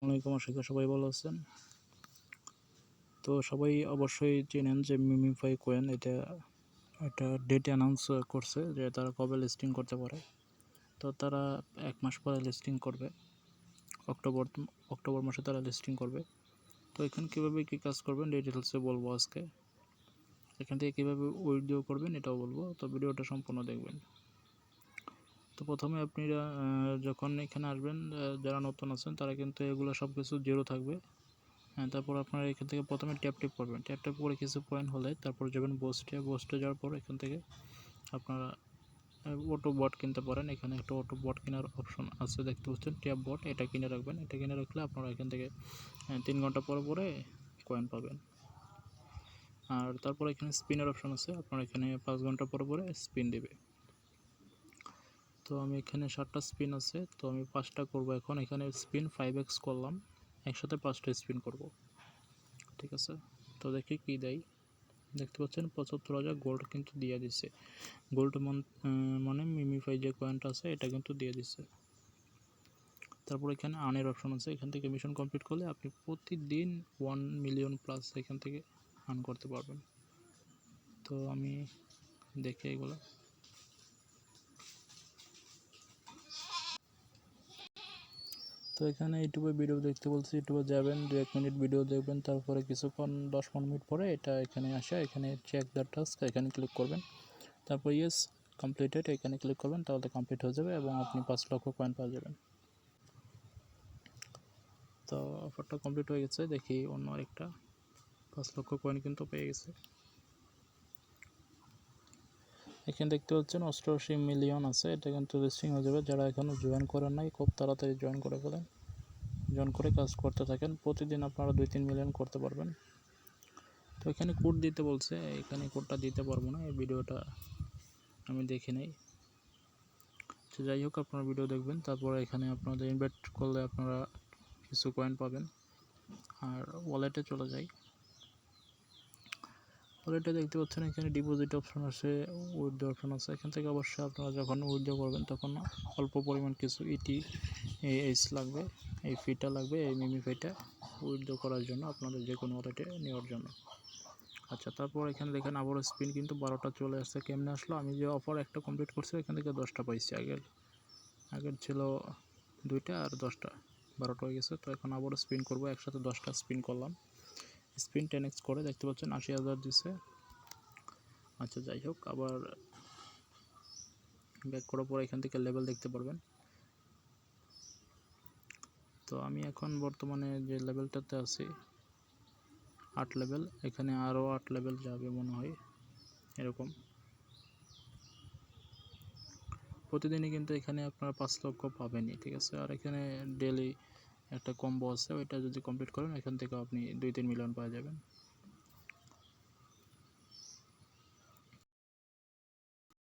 আসসালামাইকুম আশা করি সবাই ভালো আছেন? তো সবাই অবশ্যই চেনেন যে মিমিফাই কোয়েন, এটা একটা ডেট অ্যানাউন্স করছে যে তারা কবে লিস্টিং করতে পারে। তো তারা এক মাস পরে লিস্টিং করবে। অক্টোবর অক্টোবর মাসে তারা লিস্টিং করবে। তো এখানে কীভাবে কী কাজ করবেন ডিটেলসে বলব আজকে। এখান থেকে কীভাবে উইথড্র করবেন, এটাও বলব। তো ভিডিওটা সম্পূর্ণ দেখবেন। প্রথমে আপনারা যখন এখানে আসবেন যারা নতুন আছেন, তারা কিন্তু এগুলো সব কিছু জিরো থাকবে। হ্যাঁ তারপর আপনারা এখান থেকে প্রথমে ট্যাপ ট্যাপ করবেন। ট্যাপ ট্যাপ করে কিছু পয়েন্ট হলে তারপর যাবেন বোস্টে বোস্টে যাওয়ার পর এখান থেকে আপনারা অটো বট কিনতে পারেন। এখানে একটা অটো বট কেনার অপশন আছে, দেখতে পাচ্ছেন। ট্যাপ বট এটা কিনে রাখবেন। এটা কিনে রাখলে আপনারা এখান থেকে তিন ঘণ্টা পরে পরে কয়েন পাবেন। আর তারপর এখানে স্পিনের অপশন আছে। আপনারা এখানে পাঁচ ঘণ্টা পরে পরে স্পিন দেবে। তো আমি এখানে সাতটা স্পিন আছে, তো আমি পাঁচটা করব এখন। এখানে স্পিন ফাইভ এক্স করলাম, একসাথে পাঁচটা স্পিন করব। ঠিক আছে? তো দেখি কি দেয় দেখতে পাচ্ছেন, পঁচাত্তর হাজার গোল্ড কিন্তু দিয়ে দিছে। গোল্ড মানে মিমিফাই যে কয়েনটা আছে, এটা কিন্তু দিয়ে দিছে। তারপর এখানে আনের অপশন আছে। এখান থেকে মিশন কমপ্লিট করলে আপনি প্রতিদিন ওয়ান মিলিয়ন প্লাস এখান থেকে আর্ন করতে পারবেন। তো আমি দেখি এগুলো। তো এখানে ইউটিউবে ভিডিও দেখতে বলছি ইউটিউবে যাবেন দু এক মিনিট ভিডিও দেখবেন, তারপরে কিছুক্ষণ, দশ পনেরো মিনিট পরে এটা এখানে আসে, এখানে চেক দ্য টাস্ক এখানে ক্লিক করবেন। তারপর ইয়েস কমপ্লিটেড এখানে ক্লিক করবেন, তাহলে কমপ্লিট হয়ে যাবে এবং আপনি পাঁচ লক্ষ কয়েন পাওয়া যাবেন। তো অফারটা কমপ্লিট হয়ে গেছে, দেখি অন্য একটা পাঁচ লক্ষ কয়েন কিন্তু পেয়ে গেছে। এখানে দেখতে পাচ্ছেন অষ্টআশি মিলিয়ন আছে। এটা কিন্তু লিস্টিং হয়ে যাবে। যারা এখনও জয়েন করেন নাই, খুব তাড়াতাড়ি জয়েন করে ফেলেন। জয়েন করে কাজ করতে থাকেন। প্রতিদিন আপনারা দুই তিন মিলিয়ন করতে পারবেন। তো এখানে কোড দিতে বলছে। এখানে কোডটা দিতে পারব না। এই ভিডিওটা আমি দেখি নাই। তো যাই হোক, আপনারা ভিডিও দেখবেন। তারপরে এখানে আপনাদের ইনভাইট করলে আপনারা কিছু কয়েন পাবেন। আর ওয়ালেটে চলে যাই। ওয়ালেটে দেখতে পাচ্ছেন, এখানে ডিপোজিট অপশন আছে উইথড্র অপশন আছে। এখান থেকে অবশ্যই আপনারা যখন উইথড্র করবেন, তখন অল্প পরিমাণ কিছু ইটি এইচ লাগবে, এই ফিটা লাগবে, এই মিমি ফিটা উইথড্র করার জন্য আপনাদের যে কোনো ওয়ালেটে নেওয়ার জন্য। আচ্ছা তারপর এখানে দেখেন আবারও স্পিন কিন্তু বারোটা চলে আসছে, কেমনে আসলো? আমি যে অফার একটা কমপ্লিট করছি, এখান থেকে দশটা পাইছি, আগের আগের ছিল দুইটা আর দশটা, বারোটা হয়ে গেছে। তো এখন আবারও স্পিন করব, একসাথে দশটা স্পিন করলাম। স্পিন টেন এক্স করে দেখতে পাচ্ছেন আশি হাজার দিছে। আচ্ছা যাই হোক, আবার ব্যাক করার পর এখান থেকে লেভেল দেখতে পারবেন। তো আমি এখন বর্তমানে যে লেভেলটাতে আছি, আট লেভেল এখানে আরও আট লেভেল যাবে মনে হয়, এরকম। প্রতিদিনই কিন্তু এখানে আপনারা পাঁচ লক্ষ পাবেনই, ঠিক আছে? আর এখানে ডেলি একটা কম্বো আছে, ওইটা যদি কমপ্লিট করেন, এখান থেকে আপনি দুই তিন মিলিয়ন পাওয়া যাবেন।